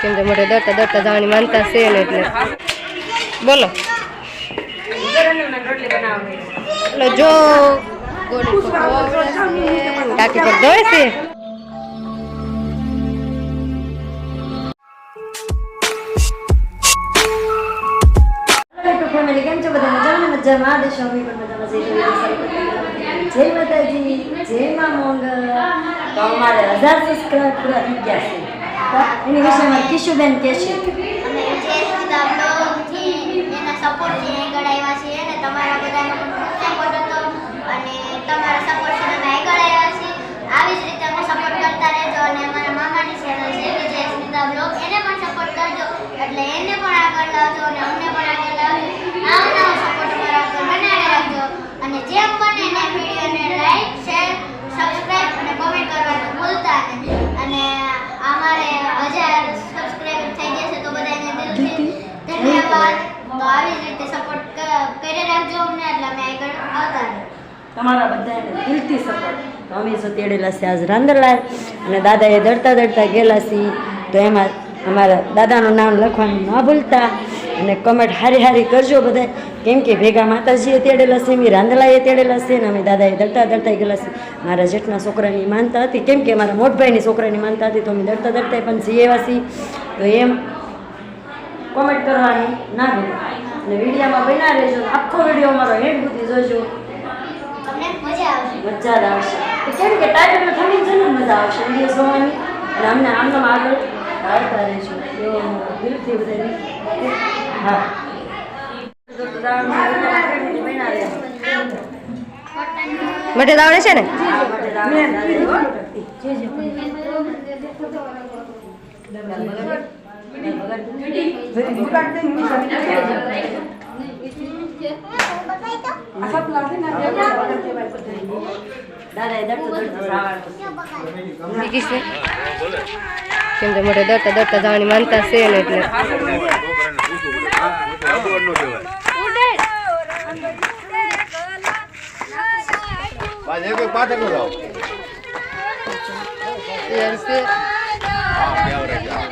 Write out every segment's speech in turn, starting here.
કેમ કે મોટે દરતા દરતા જવાની માનતા છે ને એટલે. બોલો. એટલે જો છે, જય માતાજી જય મા મોંગલ. તો અમારે હજાર સબસ્ક્રાઇબ પૂરા થઈ ગયા છે. તો એની વિશે અમારે કિશુબેન કહેશે અને જે સુધા બ્લોગથી એના સપોર્ટથી આગળ આવ્યા છીએ અને તમારા બધાનો પણ સપોર્ટ હતો અને તમારા સપોર્ટથી અમે આગળ આવ્યા છીએ. આવી જ રીતે અમે સપોર્ટ કરતા રહેજો અને અમારા મામાની ચેનલ છે જે સ્મિતા બ્લોગ, એને પણ સપોર્ટ કરજો. એટલે એને પણ આગળ લાવજો અને અમને પણ આગળ લાવજો. આવો નવો સપોર્ટ અમારા બનાવી રાખજો. અને જે બને એને સબસ્ક્રાઇબ અને કોમેન્ટ કરવાનું ભૂલતા અને અમારે હજાર સબસ્ક્રાઇબ થઈ ગયા છે તો બધાને દિલથી ધન્યવાદ. તો આવી જ રીતે સપોર્ટ કરી રાખજો અમને, એટલે અમે આગળ આવતા આજ રાંદરલાલ અને દાદાએ દડતા દડતા ગયેલા તો એમાં અમારા દાદાનું નામ લખવાનું ના ભૂલતા અને કમેન્ટ હારી હારી કરજો બધા કેમ કે ભેગા માતાજીએ તેડેલા છે, મેં રાંધલાએ તેડેલા છે ને અમે દાદાએ દળતા દળતા ગયેલા છે. મારા જેઠના છોકરાની માનતા હતી. કેમ કે મારા મોટભાઈની છોકરાની માનતા હતી તો અમે દળતા દળતા પણ જઈએ વાસી તો એમ કોમેન્ટ કરવાની ના ભૂલો. અને વિડીયામાં બના રહેજો. આખો વીડિયો અમારો હેડ સુધી જોજો. મજા આવશે. કેમ કે ટાઈટલ થમી છે મજા આવશે વીડિયો જોવાની. અને અમને આમને આગળ આવતા એવો દિલથી બધાની. હા તો તો દાવાનું બન્યા રહેજો. મોટે દાવડે છે ને? કેમ કે મોટે દોડતા દોડતા જવાની માનતા છે ને એટલે. Banyak ke pada kau? Yang. Ah, dia orang.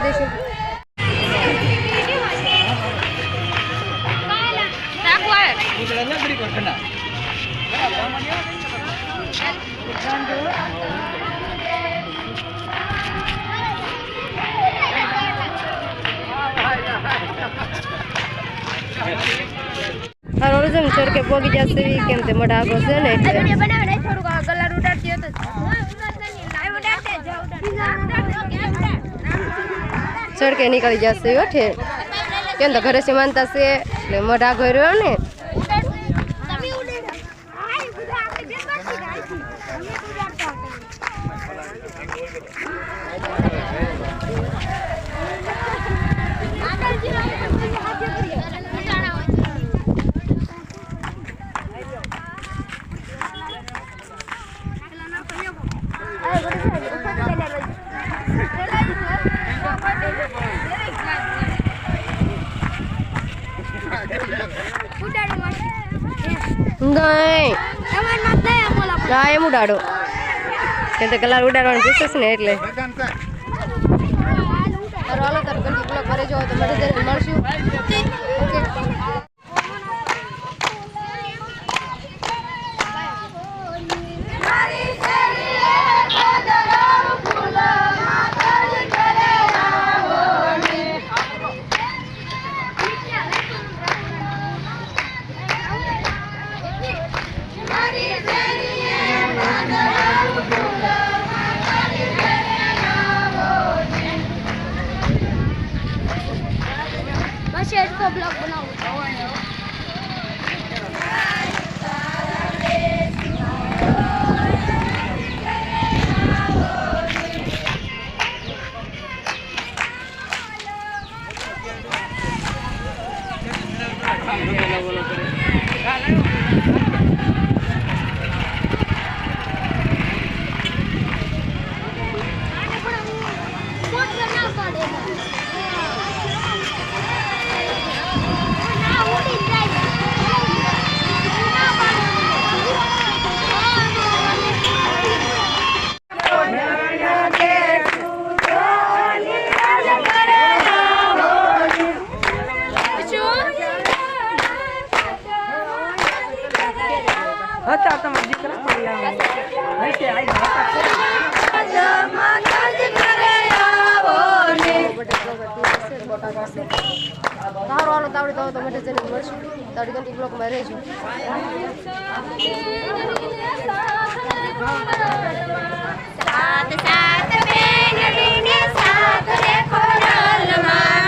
દેશે. રોજમ ચડકે પોગી જશે કેમ તે મોટા આગળ છે ને એટલે. ચડકે નીકળી જશે ઓઠે કેમ તો ઘરે છે છે એટલે મોઢા આગળ ને. ના એમ ઉડાડો કેમ તો કલાર ઉડાડવાનું પૂછે ને એટલે હાલો તારું કંટી બ્લોક ભરે જો તો મળે મળશું ঢুকে যাব સારું હાલો તાવડી તો તો માટે જઈને મળશું. તાવડી કંટી બ્લોકમાં રહેજો. સાત સાત બેનડીને સાત રે ખોડલમાં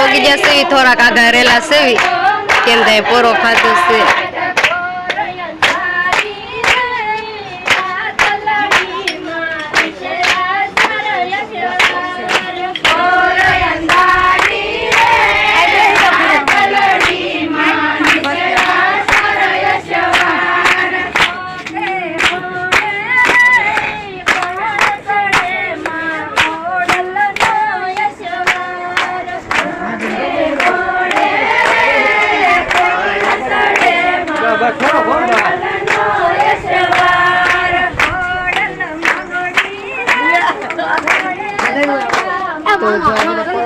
પોગી જશે થોડાક આગળ રહેલા સેવી કેમ થાય પોરો ખાતો છે. આ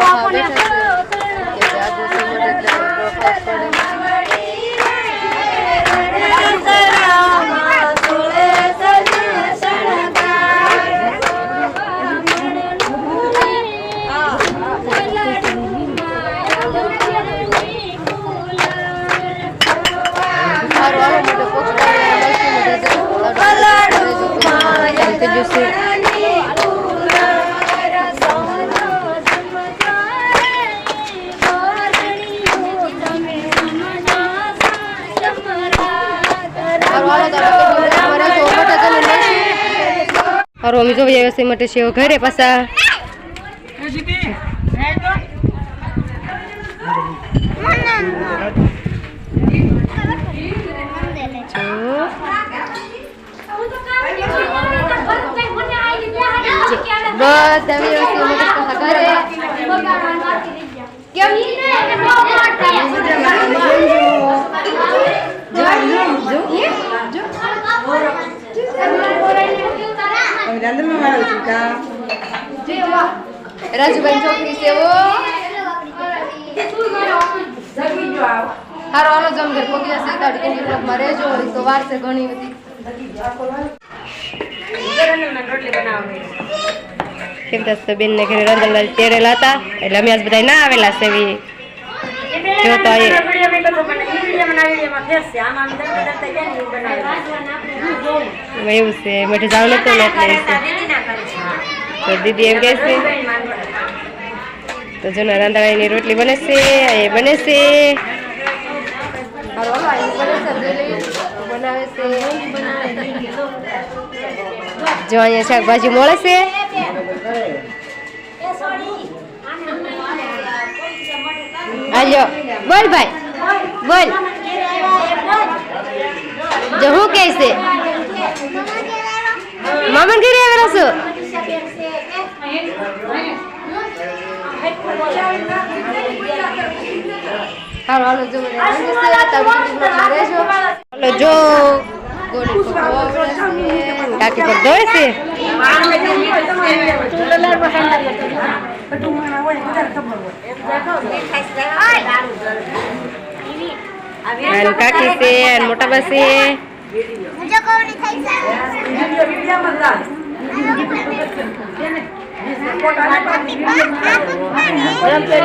હારું અમે જોઈ આવ્યા છે માટે છે ઘરે પાછા. બધા વ્યવસ્થિત માટે પાછા ઘરે રાજુભાઈ છોકરી છે ઓ હારો હાલો જમ ઘર પોગી જશે તાડી કેન્ડી બ્લોકમાં રહેજો ઈ તો વાર છે ઘણી બધી કેમ તો બેન ને ઘરે રંગલાલ તેડેલા હતા એટલે અમે આજ બધા ના આવેલા છે એવી જો તો એ એવું છે મેઠે જાવ નતું ને એટલે એવું છે. તો દીદી એમ કહે છે તો જૂના રાંધાણીની રોટલી બને છે એ બને છે. જો અહીંયા શાકભાજી મળે છે. હાલ્યો બોલ ભાઈ. બોલ. જો હું કહે છે? મમન ઘરે આવેલા છો? હાલો હાલો જો મને હાલો જો. પર ખવાવડે છે? કાકી પર દોડે છે અને કાકી છે અને મોટા બા છે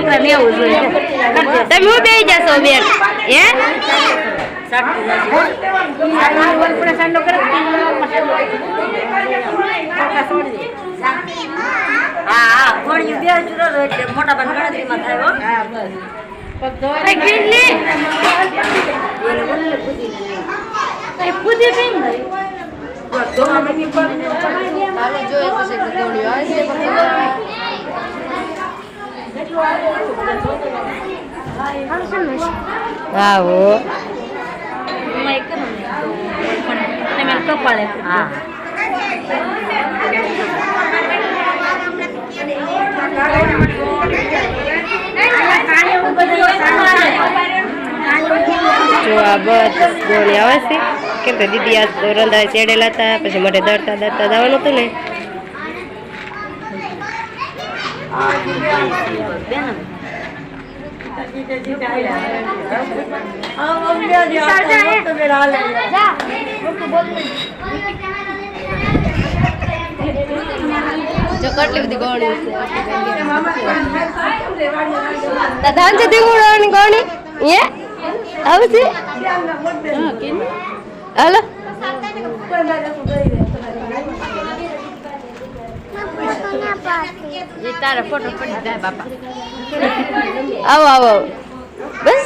તમે હું બે જશો બેન હે મોટા ભાઈ ગણતરીમાં થાય હો. હાલો જો એ પછી એક ગોળી આવે છે હા. હો હા Thank હા. જો બસ ગોળી આવે કેમ કે દીદી આ તોરંદા ચેડેલા હતા પછી માટે દરતા દરતા જવાનું હતું ને. આ જો કેટલી બધી ગોળી છે ધાન છે દીગુડવાની ગોળી એ આવશે હાલો એ તારા ફોટો પડી જાય બાપા આવો આવો બસ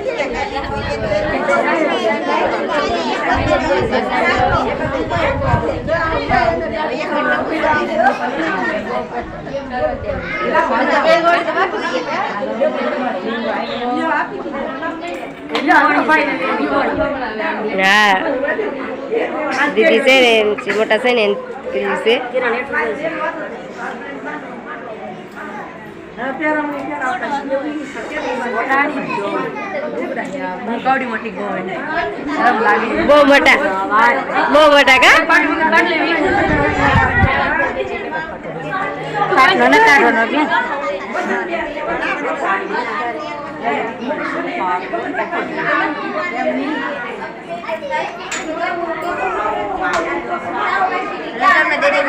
દીદી છે ને મોટા છે ને દીદી છે. બહુ મોટા બહુ મોટા. કા?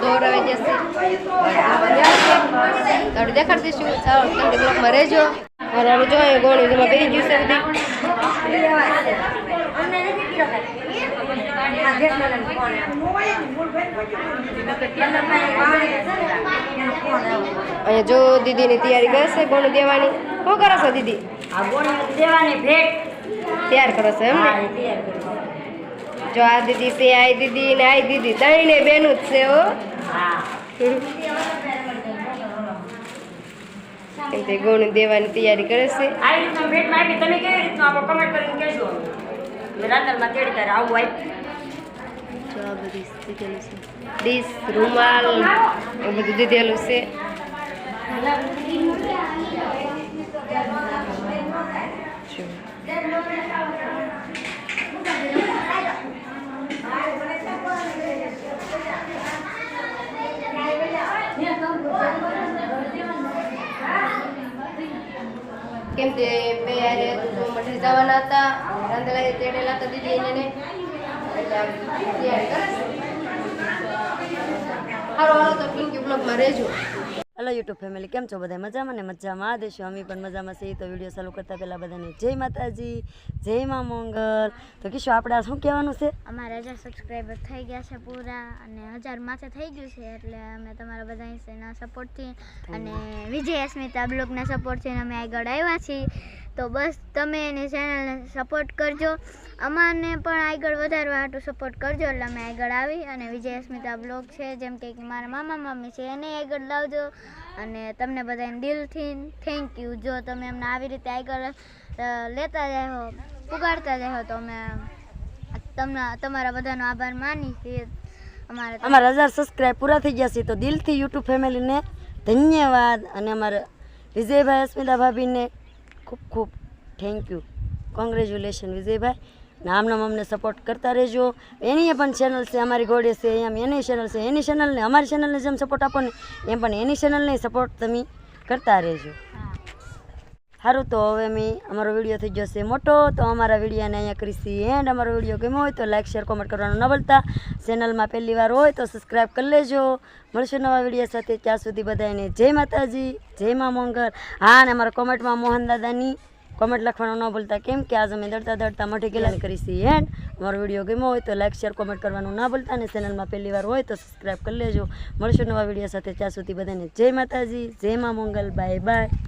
દોરાવી જશે તારું દેખાડી દઈશું ચાલો તમે બ્લોકમાં રહેજો મારે જોઈએ ગોળી છે બધી અહીંયા જો દીદીની તૈયારી કરશે ગોળી દેવાની. શું કરો છો દીદી? દેવાની ભેટ. તૈયાર કરો છો એમ ને જો આ દીદી તે આ દીદી ને આ દીદી ત્રણે બેનું જ છે હો. એમ તે ગોળી દેવાની તૈયારી કરે છે? આ રીતના ભેટમાં આપી તમે કેવી રીતનું આપો કમેન્ટ કરીને કહેજો. મેં તેડી ત્યારે આવું જો આ બધી દીધેલું છે ડીશ રૂમાલ એ બધું દીધેલું છે જો. કેમ તે બે હારે તો મઠે જવાના હતા રાંધેલા તેડેલા હતા દીદી એને હારો હાલો તો પિંકી બ્લોગમાં રહેજો. હેલો યુટ્યુબ ફેમિલી કેમ છો બધા? મજામાં ને મજામાં? દેશો અમે પણ મજામાં છીએ. તો વીડિયો ચાલુ કરતા પહેલાં બધાને જય માતાજી, જય મા મંગલ. તો કિશો, આપણે શું કહેવાનું છે? અમારા હજાર સબસ્ક્રાઈબર થઈ ગયા છે પૂરા અને હજાર માથે થઈ ગયું છે, એટલે અમે તમારા બધા એના સપોર્ટથી અને વિજય અસ્મિતા બ્લોગના સપોર્ટથી અમે આગળ આવ્યા છીએ. તો બસ તમે એની ચેનલને સપોર્ટ કરજો. અમારને પણ આગળ વધારવા હાટું સપોર્ટ કરજો, એટલે અમે આગળ આવી અને વિજય અસ્મિતા બ્લોગ છે, જેમ કે મારા મામા મામી છે, એને આગળ લાવજો. અને તમને બધાને દિલથી થેન્ક યુ જો તમે એમને આવી રીતે આગળ લેતા જાઓ, પુગાડતા જાઓ, તો અમે તમને, તમારા બધાનો આભાર માની છીએ. અમારે અમારા હજાર સબસ્ક્રાઈબ પૂરા થઈ ગયા છે, તો દિલથી યુટ્યુબ ફેમિલીને ધન્યવાદ અને અમારા વિજયભાઈ અસ્મિતા ભાભીને ખૂબ ખૂબ થેન્ક યુ કોંગ્રેચ્યુલેશન વિજયભાઈ. ને આમનામ અમને સપોર્ટ કરતા રહેજો. એની પણ ચેનલ છે અમારી ઘોડે છે એમ એની ચેનલ છે એની ચેનલને અમારી ચેનલને જેમ સપોર્ટ આપો ને એમ પણ એની ચેનલને સપોર્ટ તમે કરતા રહેજો. સારું તો હવે મેં અમારો વીડિયો થઈ જશે મોટો તો અમારા વિડીયોને અહીંયા કરીશી એન્ડ અમારો વીડિયો ગમ્યો હોય તો લાઇક શેર કોમેન્ટ કરવાનું ન ભૂલતા. ચેનલમાં પહેલી વાર હોય તો સબસ્ક્રાઈબ કરી લેજો. મળશું નવા વીડિયો સાથે. ત્યાં સુધી બધાને જય માતાજી જય મા મોંઘર હા અને અમારા કોમેન્ટમાં મોહન દાદાની કોમેન્ટ લખવાનું ન ભૂલતા. કેમ કે આજ અમે દડતા દડતા મઠી કરી કરીશી એન્ડ અમારો વીડિયો ગમ્યો હોય તો લાઇક શેર કોમેન્ટ કરવાનું ના ભૂલતા અને ચેનલમાં પહેલી વાર હોય તો સબસ્ક્રાઈબ કરી લેજો. મળશું નવા વીડિયો સાથે. ત્યાં સુધી બધાને જય માતાજી, જય મા મોંગલ બાય બાય